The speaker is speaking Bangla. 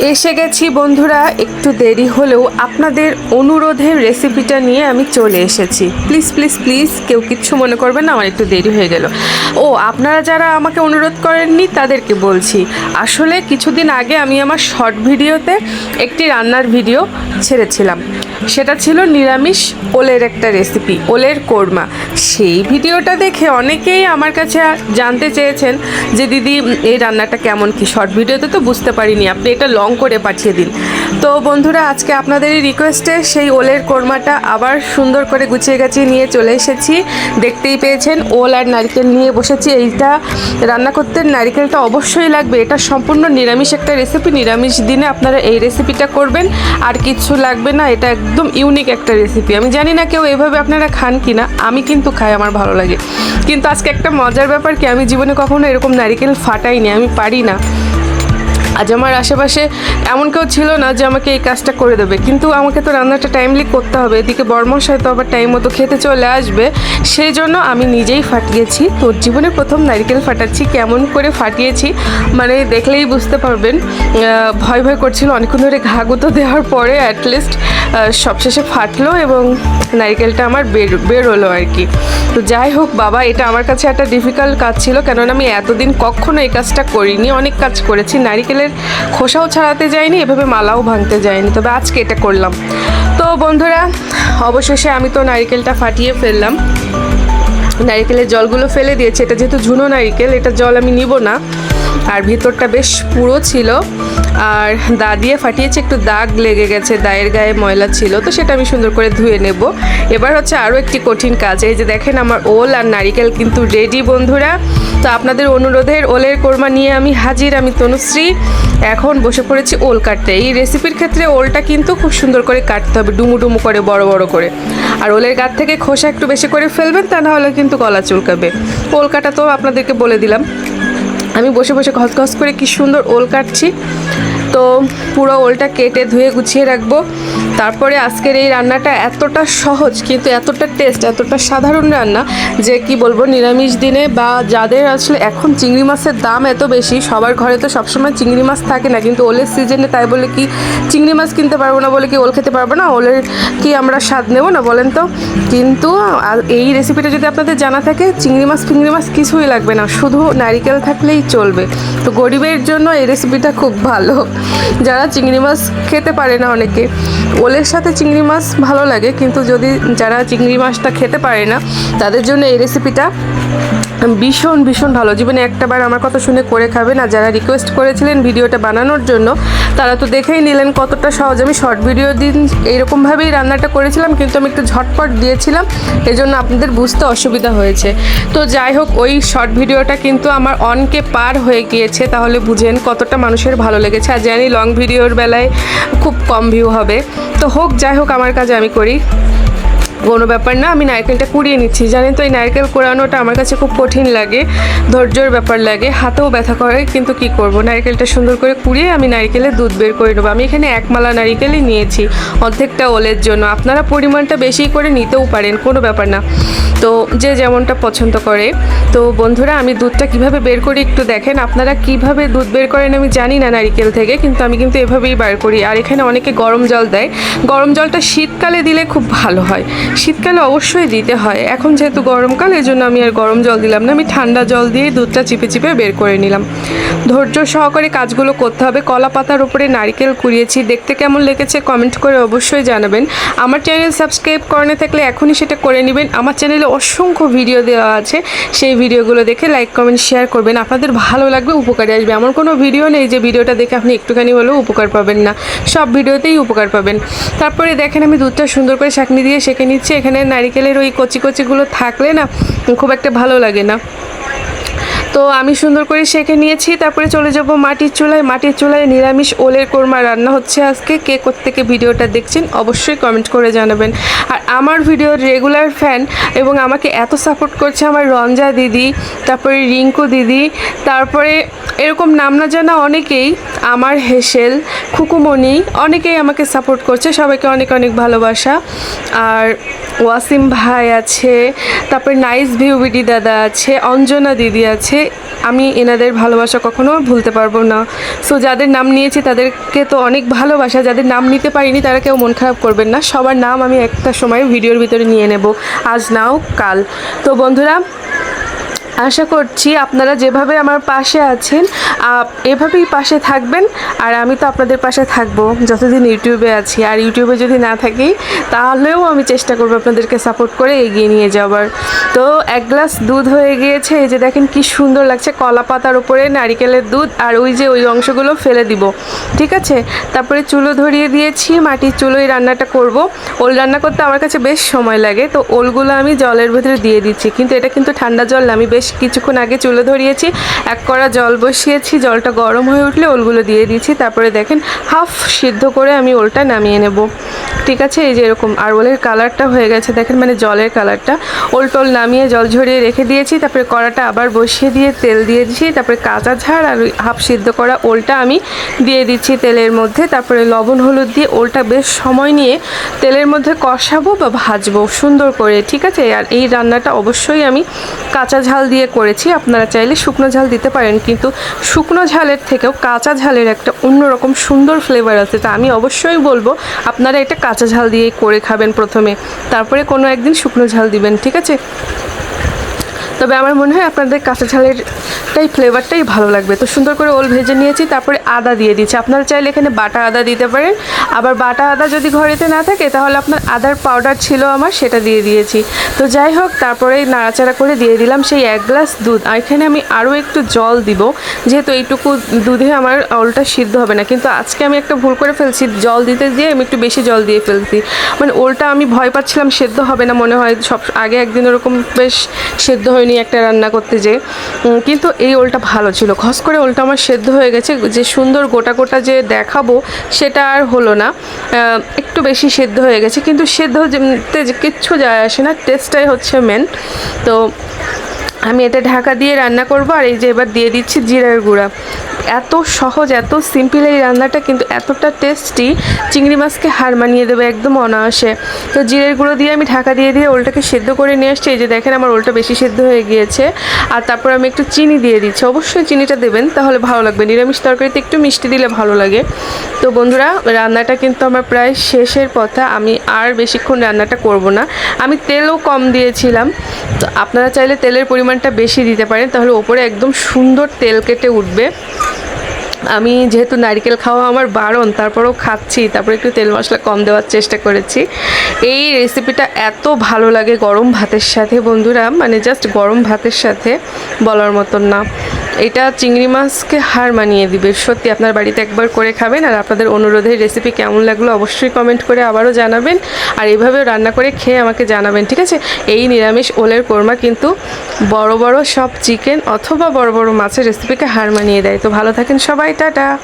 এসে গেছি বন্ধুরা, একটু দেরি হলেও আপনাদের অনুরোধের রেসিপিটা নিয়ে আমি চলে এসেছি। প্লিজ প্লিজ প্লিজ কেউ কিচ্ছু মনে করবেন না, আমার একটু দেরি হয়ে গেল। ও, আপনারা যারা আমাকে অনুরোধ করেননি, তাদেরকে বলছি, আসলে কিছুদিন আগে আমি আমার শর্ট ভিডিওতে একটি রান্নার ভিডিও ছেড়েছিলাম। সেটা ছিল নিরামিষ ওলের একটা রেসিপি ওলের কোরমা। সেই ভিডিওটা দেখে অনেকেই আমার কাছে জানতে চেয়েছেন যে, দিদি এই রান্নাটা কেমন কি? শর্ট ভিডিওতে তো বুঝতে পারিনি। আপনি এটা লং করে পাঠিয়ে দিন। তো বন্ধুরা, আজকে আপনাদেরই রিকোয়েস্টে সেই ওলের কোরমাটা আবার সুন্দর করে গুছিয়ে গাছিয়ে নিয়ে চলে এসেছি। দেখতেই পেয়েছেন, ওল আর নারকেল নিয়ে বসেছি। এইটা রান্না করতে নারকেলটা অবশ্যই লাগবে। এটা সম্পূর্ণ নিরামিষ একটা রেসিপি নিরামিষ দিনে আপনারা এই রেসিপিটা করবেন। আর কিছু লাগবে না, এটা একদম ইউনিক একটা রেসিপি আমি জানি না কেউ এভাবে আপনারা খান কি না আমি কিন্তু খাই, আমার ভালো লাগে। কিন্তু আজকে একটা মজার ব্যাপার কি, আমি জীবনে কখনো এরকম নারকেল ফাটাইনি, আমি পারি না। আজ আমার আশেপাশে এমন কেউ ছিল না যে আমাকে এই কাজটা করে দেবে। কিন্তু আমাকে তো রান্নাটা টাইমলি করতে হবে। এদিকে বর্মশাই তো আবার টাইম মতো খেতে চলে আসবে। সেই জন্য আমি নিজেই ফাটিয়েছি। তোর জীবনে প্রথম নারিকেল ফাটাচ্ছি, কেমন করে ফাটিয়েছি মানে দেখলেই বুঝতে পারবেন। ভয় ভয় করছিল। অনেকক্ষণ ধরে ঘা গুঁতো দেওয়ার পরে অ্যাটলিস্ট সবশেষে ফাটলো এবং নারিকেলটা আমার বের, বেরোলো আর কি। তো যাই হোক বাবা, এটা আমার কাছে একটা ডিফিকাল্ট কাজ ছিল। কেননা আমি এতদিন কখনো এই কাজটা করিনি। অনেক কাজ করেছি। নারিকেলের খোসাও ছাড়াতে যাইনি, এভাবে মালাও ভাঙতে যায়নি তবে আজকে এটা করলাম। তো বন্ধুরা, অবশেষে আমি তো নারিকেলটা ফাটিয়ে ফেললাম। নারিকেলের জলগুলো ফেলে দিয়েছে। এটা যেহেতু ঝুনো নারিকেল, এটা জল আমি নিব না। আর ভিতরটা বেশ পুরো ছিল। আর দা দিয়ে ফাটিয়েছে একটু দাগ লেগে গেছে, দায়ের গায়ে ময়লা ছিল, তো সেটা আমি সুন্দর করে ধুয়ে নেব। এবার হচ্ছে আরও একটি কঠিন কাজ, এই যে দেখেন আমার ওল আর নারিকেল কিন্তু রেডি বন্ধুরা। তো আপনাদের অনুরোধের ওলের কোরমা নিয়ে আমি হাজির, আমি তনুশ্রী। এখন বসে পড়েছি ওল কাটতে। এই রেসিপির ক্ষেত্রে ওলটা কিন্তু খুব সুন্দর করে কাটতে হবে, ডুমু ডুমু করে, বড় বড় করে। আর ওলের গাছ থেকে খোসা একটু বেশি করে ফেলবেন, তা না হলে কিন্তু গলা চুলকাবে। ওল কাটা তো আপনাদেরকে বলে দিলাম। আমি বসে বসে খসখস করে কি সুন্দর ওল কাটছি। তো পুরো ওলটা কেটে ধুয়ে গুছিয়ে রাখব। তারপরে আজকের এই রান্নাটা এতটা সহজ কিন্তু এতটা টেস্ট এতটা সাধারণ রান্না যে কি বলব, নিরামিষ দিনে বা যাদের আসলে এখন চিংড়ি মাছের দাম এত বেশি, সবার ঘরে তো সবসময় চিংড়ি মাছ থাকে না। কিন্তু ওলের সিজনে তাই বলে কি, চিংড়ি মাছ কিনতে পারব না বলে কি ওল খেতে পারব না? ওলের কি আমরা স্বাদ নেব না বলেন তো? কিন্তু এই রেসিপিটা যদি আপনাদের জানা থাকে, চিংড়ি মাছ, ফিংড়ি মাছ কিছুই লাগবে না। শুধু নারিকেল থাকলেই চলবে। তো গরিবের জন্য এই রেসিপিটা খুব ভালো। যারা চিংড়ি মাছ খেতে পারে না অনেকে, ওলের সাথে চিংড়ি মাছ ভালো লাগে, কিন্তু যদি যারা চিংড়ি মাছটা খেতে পারে না, তাদের জন্য এই রেসিপিটা ভীষণ ভীষণ ভালো। জীবনে একটাবার আমার কথা শুনে করে খাবেন আর যারা রিকোয়েস্ট করেছিলেন ভিডিওটা বানানোর জন্য, তারা তো দেখেই নিলেন কতটা সহজ। আমি শর্ট ভিডিও দিন এইরকমভাবেই রান্নাটা করেছিলাম, কিন্তু আমি একটু ঝটপট দিয়েছিলাম এই জন্য আপনাদের বুঝতে অসুবিধা হয়েছে। তো যাই হোক, ওই শর্ট ভিডিওটা কিন্তু আমার অনকে পার হয়ে গিয়েছে, তাহলে বুঝেন কতটা মানুষের ভালো লেগেছে। আর জানি লং ভিডিওর বেলায় খুব কম ভিউ হবে। তো হোক, যাই হোক, আমার কাজ আমি করি। কোনো ব্যাপার না, আমি নারকেলটা কুড়িয়ে নিচ্ছি। জানেন তো এই নারকেল কোড়ানোটা আমার কাছে খুব কঠিন লাগে, ধৈর্যর ব্যাপার লাগে, হাতেও ব্যথা করে, কিন্তু কি করব? নারকেলটা সুন্দর করে কুড়িয়ে আমি নারকেলের দুধ বের করে নেব। আমি এখানে এক মালা নারকেলই নিয়েছি, অর্ধেকটা ওলের জন্য। আপনারা পরিমাণটা বেশি করে নিতেও পারেন, কোনো ব্যাপার না। তো যে যেমনটা পছন্দ করে। তো বন্ধুরা, আমি দুধটা কীভাবে বের করি একটু দেখেন, আপনারা কীভাবে দুধ বের করেন আমি জানি না নারিকেল থেকে, কিন্তু আমি কিন্তু এভাবেই বার করি। আর এখানে অনেকে গরম জল দেয়। গরম জলটা শীতকালে দিলে খুব ভালো হয়। শীতকালে অবশ্যই দিতে হয়। এখন যেহেতু গরমকাল এই জন্য আমি আর গরম জল দিলাম না। আমি ঠান্ডা জল দিয়ে দুধটা চিপে চিপে বের করে নিলাম। ধৈর্য সহকারে কাজগুলো করতে হবে। কলা পাতার উপরে নারকেল কুড়িয়েছি। দেখতে কেমন লেগেছে কমেন্ট করে অবশ্যই জানাবেন। আমার চ্যানেল সাবস্ক্রাইব করে থাকলে এখনই সেটা করে নেবেন। আমার চ্যানেলে অসংখ্য ভিডিও দেওয়া আছে। সেই ভিডিওগুলো দেখে লাইক, কমেন্ট, শেয়ার করবেন। আপনাদের ভালো লাগবে, উপকারে আসবে। এমন কোনো ভিডিও নেই যে ভিডিওটা দেখে আপনি একটুখানি হলেও উপকার পাবেন না। সব ভিডিওতেই উপকার পাবেন। তারপরে দেখেন আমি দুধটা সুন্দর করে শাকনি দিয়ে সেঁকে নিচ্ছি। এখানে নারিকেলের ওই কচি কচিগুলো থাকলে না খুব একটা ভালো লাগে না। তো আমি সুন্দর করে সেঁকে নিয়েছি, তারপরে চলে যাব মাটির চুলায়। মাটির চুলায় নিরামিষ ওলের কোরমা রান্না হচ্ছে আজকে। কে থেকে ভিডিওটা দেখছেন অবশ্যই কমেন্ট করে জানাবেন। আর আমার ভিডিওর রেগুলার ফ্যান এবং আমাকে এত সাপোর্ট করছে আমার রঞ্জা দিদি, তারপরে রিঙ্কু দিদি, তারপরে এরকম নাম না জানা অনেকেই, আমার হেসেল, খুকুমণি, অনেকেই আমাকে সাপোর্ট করছে, সবাইকে অনেক অনেক ভালোবাসা। আর ওয়াসিম ভাই আছে, তারপরে নাইস ভিউ বিডি দাদা আছে, অঞ্জনা দিদি আছে যে আমি এনাদের ভালোবাসা কখনো ভুলতে পারব না। সো যাদের নাম নিয়েছি তাদেরকে তো অনেক ভালোবাসা। যাদের নাম নিতে পারিনি তারা কেউ মন খারাপ করবেন না। সবার নাম আমি একটা সময় ভিডিওর ভিতরে নিয়ে নেব। আজ, নাও, কাল। তো বন্ধুরা আশা করছি আপনারা যেভাবে আমার পাশে আছেন এভাবেই পাশে থাকবেন। আর আমি তো আপনাদের পাশে থাকব, যতদিন ইউটিউবে আছি। আর ইউটিউবে যদি না থাকি, তাহলেও আমি চেষ্টা করব আপনাদেরকে সাপোর্ট করে এগিয়ে নিয়ে যাওয়ার। তো এক গ্লাস দুধ হয়ে গিয়েছে, এই যে দেখেন কি সুন্দর লাগছে, কলা পাতার উপরে নারিকেলের দুধ আর ওই যে ওই অংশগুলো ফেলে দিব। ঠিক আছে? তারপরে চুলো ধরিয়ে দিয়েছি, মাটির চুলোয় রান্নাটা করব। ওল রান্না করতে আমার কাছে বেশ সময় লাগে, তো ওলগুলো আমি জলের ভেতরে দিয়ে দিচ্ছি। কিন্তু এটা কিন্তু ঠান্ডা জল না, আমি বেশ কিছুক্ষণ আগে চুলো ধরিয়েছি, এক কড়া জল বসিয়েছি, জলটা গরম হয়ে উঠলে ওলগুলো দিয়ে দিয়েছি, তারপরে দেখেন হাফ সিদ্ধ করে আমি ওলটা নামিয়ে নেব। ঠিক আছে, এই যে এরকম আর ওলের কালারটা হয়ে গেছে, দেখেন মানে জলের কালারটা। ওল টোল নামিয়ে জল ঝরিয়ে রেখে দিয়েছি, তারপরে কড়াটা আবার বসিয়ে দিয়ে তেল দিয়ে দিয়েছি, তারপরে কাঁচা ঝাড় আর হাফ সিদ্ধ করা ওলটা আমি দিয়ে দিচ্ছি তেলের মধ্যে, তারপরে লবণ, হলুদ দিয়ে ওলটা বেশ সময় নিয়ে তেলের মধ্যে কষাবো বা ভাজবো সুন্দর করে, ঠিক আছে? আর এই রান্নাটা অবশ্যই আমি কাঁচা ঝাল দিয়ে করেছি। আপনারা চাইলে শুকনো ঝাল দিতে পারেন, কিন্তু শুকনো ঝালের থেকেও কাঁচা ঝালের একটা অন্যরকম সুন্দর ফ্লেভার আছে, তা আমি অবশ্যই বলব। আপনারা এটা কাঁচা ঝাল দিয়ে করে খাবেন প্রথমে, তারপরে কোনো একদিন শুকনো ঝাল দিবেন, ঠিক আছে? তবে আমার মনে হয় আপনাদের কাঁচা ঝালেরটাই ফ্লেভারটাই ভালো লাগবে। তো সুন্দর করে ওল ভেজে নিয়েছি, তারপরে আদা দিয়ে দিচ্ছি। আপনারা চাইলে এখানে বাটা আদা দিতে পারেন। আবার বাটা আদা যদি ঘরেতে না থাকে, তাহলে আপনার আদার পাউডার ছিল আমার, সেটা দিয়ে দিয়েছি। তো যাই হোক, তারপরে নাড়াচাড়া করে দিয়ে দিলাম সেই এক গ্লাস দুধ। আর এখানে আমি আরও একটু জল দিব, যেহেতু এইটুকু দুধে আমার ওলটা সিদ্ধ হবে না। কিন্তু আজকে আমি একটা ভুল করে ফেলছি, জল দিতে দিয়ে আমি একটু বেশি জল দিয়ে ফেলছি। মানে ওলটা আমি ভয় পাচ্ছিলাম, সেদ্ধ হবে না মনে হয়। সব আগে একদিন ওরকম বেশ সেদ্ধ হয়নি একটা রান্না করতে যে কিন্তু এই ওলটা ভালো ছিল। খস করে ওলটা আমার সেদ্ধ হয়ে গেছে, যে সুন্দর গোটা গোটা যে দেখাবো সেটা আর হলো না। একটু বেশি সেদ্ধ হয়ে গেছে, কিন্তু সেদ্ধ যে কিচ্ছু যায় আসে না, টেস্টটাই হচ্ছে মেন তো আমি এটা ঢাকা দিয়ে রান্না করব, আর এই যে এবার দিয়ে দিচ্ছি জিরার গুঁড়া। এত সহজ, এত সিম্পল এই রান্নাটা কিন্তু এতটা টেস্টি চিংড়ি মাছকে হার মানিয়ে দেবে একদম অনায়াসে। তো জিরের গুঁড়ো দিয়ে আমি ঢাকা দিয়ে দিয়ে ওলটাকে সেদ্ধ করে নিয়ে আসছি। এই যে দেখেন আমার ওলটা বেশি সেদ্ধ হয়ে গিয়েছে। আর তারপর আমি একটু চিনি দিয়ে দিচ্ছি। অবশ্যই চিনিটা দেবেন, তাহলে ভালো লাগবে। নিরামিষ তরকারিতে একটু মিষ্টি দিলে ভালো লাগে। তো বন্ধুরা, রান্নাটা কিন্তু আমার প্রায় শেষের পথা। আমি আর বেশিক্ষণ রান্নাটা করব না। আমি তেলও কম দিয়েছিলাম। তো আপনারা চাইলে তেলের পরিমাণটা বেশি দিতে পারেন। তাহলে ওপরে একদম সুন্দর তেল কেটে উঠবে। আমি যেহেতু নারিকেল খাওয়া আমার বারণ, তারপরেও খাচ্ছি, তারপরে একটু তেল মশলা কম দেওয়ার চেষ্টা করেছি। এই রেসিপিটা এত ভালো লাগে গরম ভাতের সাথে, বন্ধুরা মানে জাস্ট গরম ভাতের সাথে বলার মতন না। এটা চিংড়ি মাছকে হার মানিয়ে দিবে। সত্যি, আপনার বাড়িতে একবার করে খাবেন আর আপনাদের অনুরোধের রেসিপি কেমন লাগল অবশ্যই কমেন্ট করে আবারও জানাবেন। আর এভাবে রান্না করে খেয়ে আমাকে জানাবেন, ঠিক আছে? এই নিরামিষ ওলের কোরমা কিন্তু বড় বড় সব চিকেন অথবা বড় বড় মাছের রেসিপিকে হার মানিয়ে দেয়। তো ভালো থাকেন সবাই, টাটা!